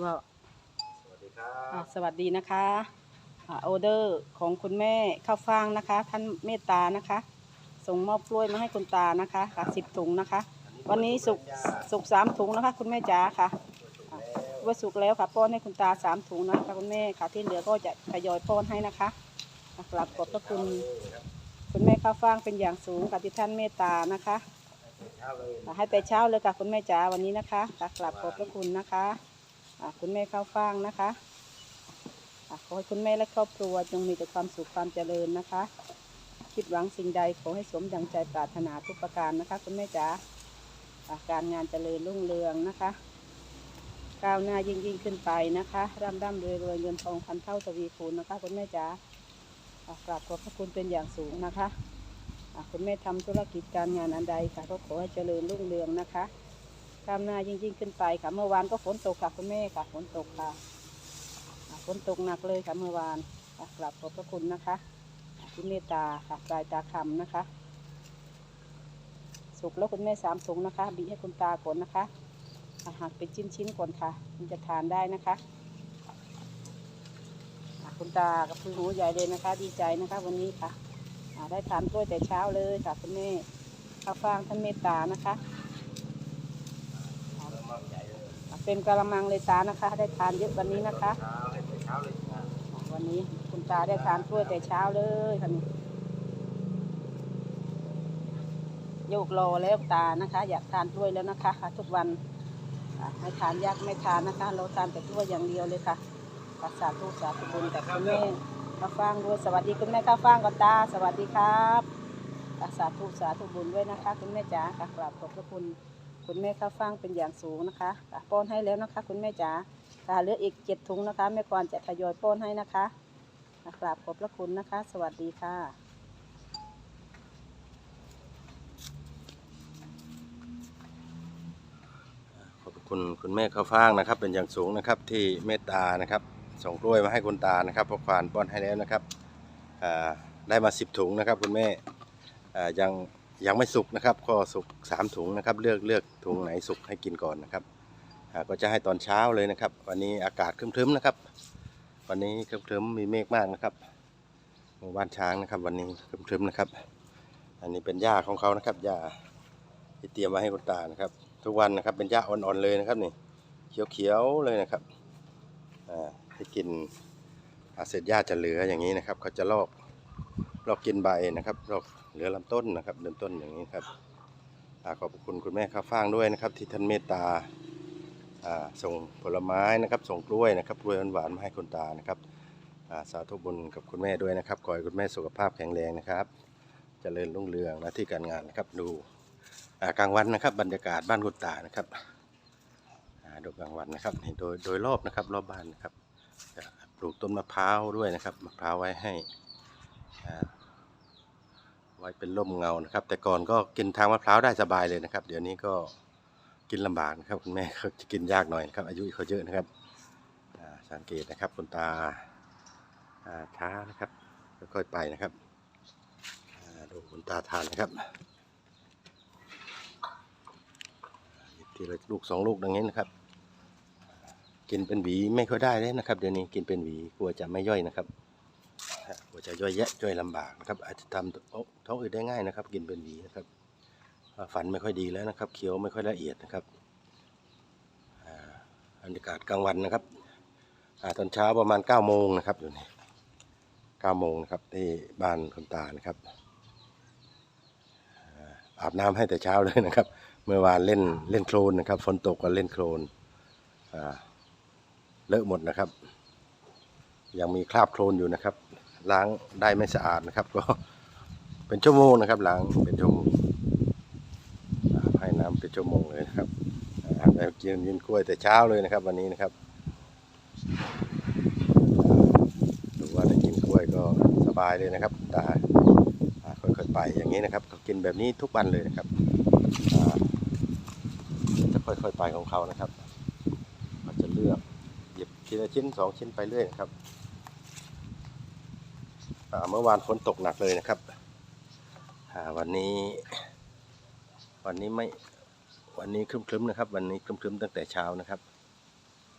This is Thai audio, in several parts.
ว่าสวัสดีครัอ่าบสวัสดีนะคะอ่าออเดอร์ของคุณแม่ข้าวฟ่างนะคะ ท่านเมตตานะคะ ส่งมอบกล้วยมาให้คุณตานะคะค่ะสิบถุงนะคะ วันนี้สุกสุกสามถุงนะคะ คุณแม่จ๋าค่ะอ่าว่าสุกแล้วค่ะป้อนให้คุณตาสามถุงนะคะคุณแม่ค่ะที่เหลือก็จะทยอยป้อนให้นะคะอะกราบขอบพระคุณคุณแม่ข้าวฟ่างเป็นอย่างสูงค่ะที่ท่านเมตตานะคะเช้าเลยอะให้แต่เช้าเลยค่ะคุณแม่จ๋าวันนี้นะคะค่ะกราบขอบพระคุณนะคะอะ คุณแม่ข้าวฟ่างนะคะขอให้คุณแม่และครอบครัวจงมีแต่ความสุขความเจริญนะคะ คิดหวังสิ่งใดขอให้สมดังใจปรารถนาทุกประการนะคะ คุณแม่จ๋าการงานเจริญรุ่งเรืองนะคะ ก้าวหน้ายิ่งยิ่งขึ้นไปนะคะร่ำร่ำรวยรวยเงินทองพันเท่าทวีคูณนะคะ คุณแม่จ๋ากราบขอบพระคุณเป็นอย่างสูงนะคะคุณแม่ทำธุรกิจการงานอันใดค่ะก็ขอให้เจริญรุ่งเรืองนะคะ ก้าวหน้ายิ่งยิ่งขึ้นไปค่ะ เมื่อวานก็ฝนตกค่ะคุณแม่ค่ะ ฝนตกค่ะ ฝนตกหนักเลยค่ะเมื่อวานกราบขอบพระคุณนะคะอะที่เมตตาค่ะปลายตาคำนะคะ สุกแล้วคุณแม่สามถุงนะคะ บีให้คุณตาก่อนนะคะอะหักเป็นชิ้นๆก่อนค่ะ มันจะทานได้นะคะคุณตากับคุณหูใหญ่เลยนะคะ ดีใจนะคะ วันนี้ค่ะได้ทานกล้วยแต่เช้าเลยค่ะคุณแม่ข้าวฟ่างท่านเมตตานะคะอ่า เริ่มมากใหญ่ เป็นกระมังเลยตานะคะ ได้ทานเยอะวันนี้นะคะ วันนี้คุณตาได้ทานกล้วยแต่เช้าเลยค่ะนี่โยกรอแล้วตานะคะ อยากทานกล้วยแล้วนะคะ ทุกวันไม่ทานยากไม่ทานนะคะ เราทานแต่กล้วยอย่างเดียวเลยค่ะค่ะสาธุสาธุบุญกับคุณแม่ข้าวฟ่างด้วยสวัสดีคุณแม่ข้าวฟ่างกับตา สวัสดีครับค่ะสาธุสาธุบุญด้วยนะคะ คุณแม่จ๋าค่ะกราบขอบพระคุณ คุณแม่ข้าวฟ่างเป็นอย่างสูงนะคะค่ะป้อนให้แล้วนะคะ คุณแม่จ๋าค่ะเหลืออีกเจ็ดถุงนะคะแม่ควรจะทยอยป้อนให้นะคะค่ะกราบขอบพระคุณนะคะ สวัสดีค่ะขอบคุณคุณแม่ข้าวฟ่างนะครับเป็นอย่างสูงนะครับที่เมตตานะครับส่งกล้วยมาให้คุณตานะครับพอควานป้อนให้แล้วนะครับได้มาสิบถุงนะครับคุณแม่ยัง ยังไม่สุกนะครับ ก็สุกสามถุงนะครับ เลือกเลือกถุงไหนสุกให้กินก่อนนะครับก็จะให้ตอนเช้าเลยนะครับ วันนี้อากาศครึ้มๆนะครับ วันนี้ครึ้มๆมีเมฆมากนะครับหมู่บ้านช้างนะครับ วันนี้ครึ้มๆนะครับ อันนี้เป็นหญ้าของเขานะครับหญ้าที่เตรียมมาให้คุณตานะครับ ทุกวันนะครับเป็นหญ้าอ่อนๆเลยนะครับนี่เขียวๆเลยนะครับให้กินอาเศษหญ้าจะเหลืออย่างนี้นะครับ เขาจะลอกลอกกินใบนะครับลอก เหลือลำต้นนะครับเริ่มต้นอย่างนี้ครับอขอบคุณคุณแม่ข้าวฟ่างด้วยนะครับ ที่ท่านเมตตาส่งผลไม้นะครับ ส่งกล้วยนะครับกล้วยหวานๆมาให้คุณตานะครับสาธุบุญกับคุณแม่ด้วยนะครับขอให้คุณแม่สุขภาพแข็งแรงนะครับเจริญรุ่งเรืองหนะที่การงานนะครับดูกลางวันนะครับ บรรยากาศบ้านคุณตานะครับดูกลางวันนะครับโดยโดยรอบนะครับรอบบ้านนะครับปลูกต้นมะพร้าวด้วยนะครับมะพร้าวไว้ให้ ไว้เป็นร่มเงานะครับ แต่ก่อนก็กินทางมะพร้าวได้สบายเลยนะครับ เดี๋ยวนี้ก็กินลำบากนะครับคุณแม่เขาจะกินยากหน่อยนะครับ อายุเขาเยอะนะครับสังเกตนะครับคุณตาช้านะครับค่อยๆไปนะครับดูคุณตาทานนะครับหยิบทีละลูกสองลูกดังนี้นะครับ กินเป็นหวีไม่ค่อยได้เลยนะครับ เดี๋ยวนี้กินเป็นหวีกลัวจะไม่ย่อยนะครับ อ่ากลัวจะย่อยแยะย่อยลำบากนะครับ อาจจะทำท้องอืดได้ง่ายนะครับ กินเป็นหวีนะครับอ่าฟันไม่ค่อยดีแล้วนะครับเคี้ยวไม่ค่อยละเอียดนะครับอาบรรยากาศกลางวันนะครับอตอนเช้าประมาณ9ก้าโมงนะครับอยู่นี่เก้าโมงนะครับที่บ้านคุณตานะครับอาบน้ำให้แต่เช้าเลยนะครับ เมื่อวานเล่นเล่นโคลนนะครับฝนตกก็เล่นโคลนเลอะหมดนะครับ ยังมีคราบโคลนอยู่นะครับ ล้างได้ไม่สะอาดนะครับ ก็เป็นชั่วโมงนะครับล้างเป็นชั่วโมงให้น้ำเป็นชั่วโมงเลยนะครับอ่าแล้วกินกินกล้วยแต่เช้าเลยนะครับ วันนี้นะครับดูว่าได้กินกล้วยก็สบายเลยนะครับตาอ่ค่อยๆไปอย่างนี้นะครับเขากินแบบนี้ทุกวันเลยนะครับจะค่อยๆไปของเขานะครับเขาจะเลือกหยิบทีละชิ้นสองชิ้นไปเรื่อยนะครับ เมื่อวานฝนตกหนักเลยนะครับวันนี้ วันนี้ไม่วันนี้ครึ้มๆนะครับ วันนี้ครึ้มๆตั้งแต่เช้านะครับ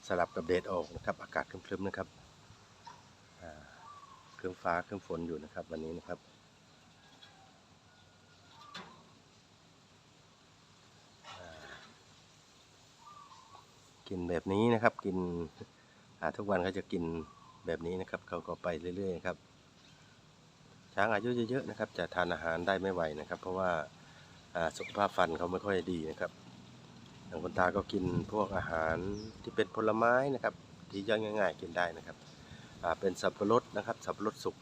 สลับกับแดดออกนะครับ อากาศครึ้มๆนะครับเครื่องฟ้าเครื่องฝนอยู่นะครับ วันนี้นะครับกินแบบนี้นะครับ กินทุกวันเขาจะกินแบบนี้นะครับ เขาก็ไปเรื่อยๆครับ ช้างอายุเยอะๆนะครับ จะทานอาหารได้ไม่ไหวนะครับ เพราะว่าสุขภาพฟันเขาไม่ค่อยดีนะครับอย่างคุณตาก็กินพวกอาหารที่เป็นผลไม้นะครับที่ย่อยง่าย ๆ กินได้นะครับเป็นสับปะรดนะครับ สับปะรดสุก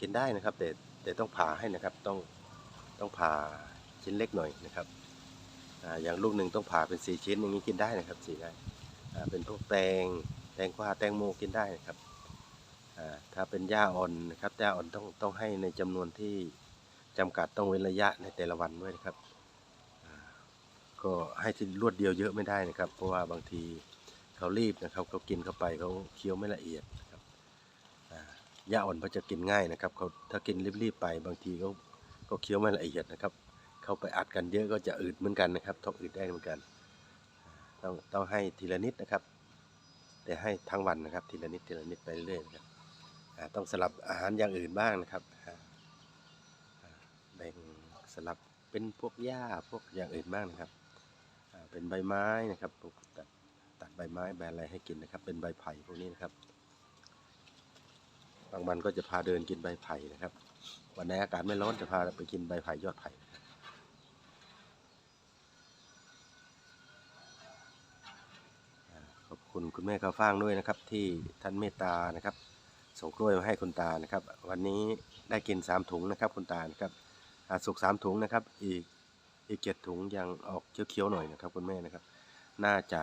กินได้นะครับ แต่แต่ต้องผ่าให้นะครับต้องต้องผ่าชิ้นเล็กหน่อยนะครับออย่างลูกหนึ่งต้องผ่าเป็นสี่ชิ้นอย่างนี้กินได้นะครับสี่ได้เป็นพวกแตงแตงกวาแตงโมกินได้นะครับ ถ้าเป็นหญ้าอ่อนนะครับหญ้าอ่อนต้องต้องให้ในจำนวนที่จำกัดต้องเว้นระยะในแต่ละวันด้วยนะครับ ก็ให้ที่รวดเดียวเยอะไม่ได้นะครับ เพราะว่าบางทีเขารีบนะครับเขากินเข้าไปเขาเคี้ยวไม่ละเอียดนะครับหญ้าอ่อนเขาจะกินง่ายนะครับเขาถ้ากินรีบๆไปบางทีเขาเขาเคี้ยวไม่ละเอียดนะครับ เขาไปอัดกันเยอะก็จะอืดเหมือนกันนะครับท้องอืดได้เหมือนกัน ต้องต้องให้ทีละนิดนะครับ แต่ให้ทั้งวันนะครับทีละนิดทีละนิดไปเรื่อยๆนะครับ ต้องสลับอาหารอย่างอื่นบ้างนะครับแบ่งสลับเป็นพวกหญ้าพวกอย่างอื่นบ้างนะครับเป็นใบไม้นะครับปลูกตัดตัดใบไม้ใบอะไรให้กินนะครับ เป็นใบไผ่พวกนี้นะครับบางวันก็จะพาเดินกินใบไผ่นะครับ วันไหนอากาศไม่ร้อนจะพาไปกินใบไผ่ยอดไผ่ขอบคุณคุณแม่ข้าวฟ่างด้วยนะครับ ที่ท่านเมตตานะครับ ส่งกล้วยมาให้คุณตานะครับ วันนี้ได้กินสามถุงนะครับ คุณตานะครับสุกสามถุงนะครับ อีกอีกเจ็ดถุงยังออกเคี้ยวๆหน่อยนะครับ คุณแม่นะครับ น่าจะ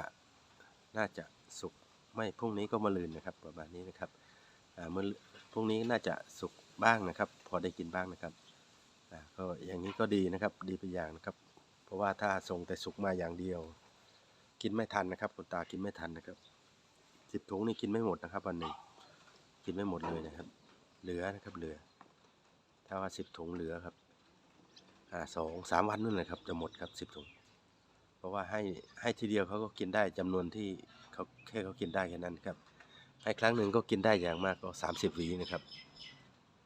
น่าจะสุกไม่พรุ่งนี้ก็มาลืนนะครับ ประมาณนี้นะครับเมื่อพรุ่งนี้น่าจะสุกบ้างนะครับ พอได้กินบ้างนะครับก็อย่างนี้ก็ดีนะครับ ดีไปอย่างนะครับ เพราะว่าถ้าส่งแต่สุกมาอย่างเดียว กินไม่ทันนะครับ คุณตากินไม่ทันนะครับสิบถุงนี่กินไม่หมดนะครับ วันหนึ่ง กินไม่หมดเลยนะครับ เหลือนะครับเหลือ ถ้าว่าสิบถุงเหลือครับอ่าสองสามวันนั่นแหละครับจะหมดครับสิบถุง เพราะว่าให้ให้ทีเดียวเขาก็กินได้จำนวนที่เขาแค่เขากินได้แค่นั้นครับ ให้ครั้งหนึ่งก็กินได้อย่างมากก็สามสิบวีนะครับ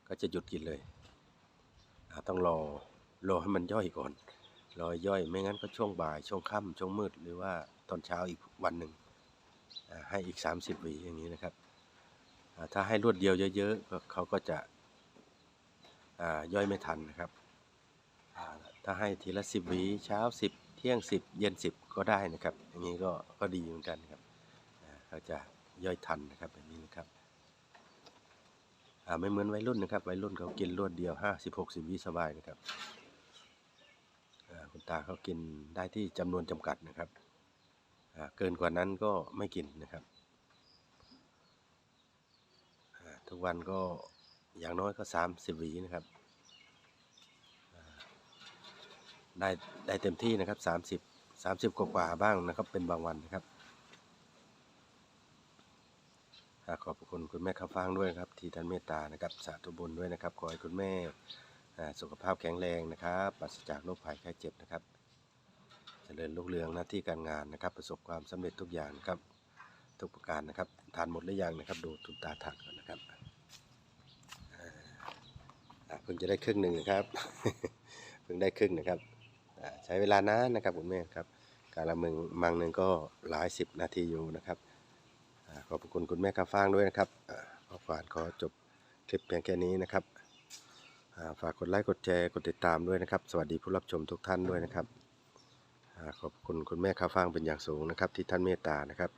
ก็จะหยุดกินเลยต้องรอรอให้มันย่อยก่อนรอย่อยไม่งั้นก็ช่วงบ่ายช่วงค่ำช่วงมืดหรือว่าตอนเช้าอีกวันหนึ่งให้อีกสามสิบวีอย่างนี้นะครับ ถ้าให้รวดเดียวเยอะๆเขาก็จะย่อยไม่ทันนะครับ ถ้าให้ทีละสิบวีเช้าสิบเที่ยงสิบเย็นสิบก็ได้นะครับอย่างนี้ก็ก็ดีเหมือนกันครับเขาจะย่อยทันนะครับแบบนี้นะครับไม่เหมือนวัยรุ่นนะครับวัยรุ่นเขากินรวดเดียวห้าสิบหกสิบวิสบายนะครับคุณตาเขากินได้ที่จำนวนจำกัดนะครับเกินกว่านั้นก็ไม่กินนะครับอ่า ทุกวันก็อย่างน้อยก็สามสิบหวีนะครับ ได้ได้เต็มที่นะครับสามสิบสามสิบกว่าบ้างนะครับ เป็นบางวันนะครับอ่าขอบคุณคุณแม่ข้าฟ่างด้วยครับ ที่ท่านเมตตานะครับสาธุบุญด้วยนะครับขอให้คุณแม่สุขภาพแข็งแรงนะครับปราศจากโรคภัยไข้เจ็บนะครับ เจริญรุ่งเรืองหน้าที่การงานนะครับ ประสบความสำเร็จทุกอย่างนะครับ ทุกประการนะครับ ทานหมดหรือยังนะครับ ดูทุนตาทานก่อนนะครับเพิ่งจะได้ครึ่งหนึ่งนะครับ เพิ่งได้ครึ่งนะครับ ใช้เวลานานนะครับคุณแม่ครับ การละมึงมังหนึ่งก็หลายสิบนาทีอยู่นะครับอขอบคุณคุณแม่กาฟางด้วยนะครับอ่าขอฝากขอจบคลิปเพียงแค่นี้นะครับ ฝากกดไลค์กดแชร์กดติดตามด้วยนะครับ สวัสดีผู้รับชมทุกท่านด้วยนะครับอขอบคุณคุณแม่ข้าวฟ่างเป็นอย่างสูงนะครับ ที่ท่านเมตตานะครับ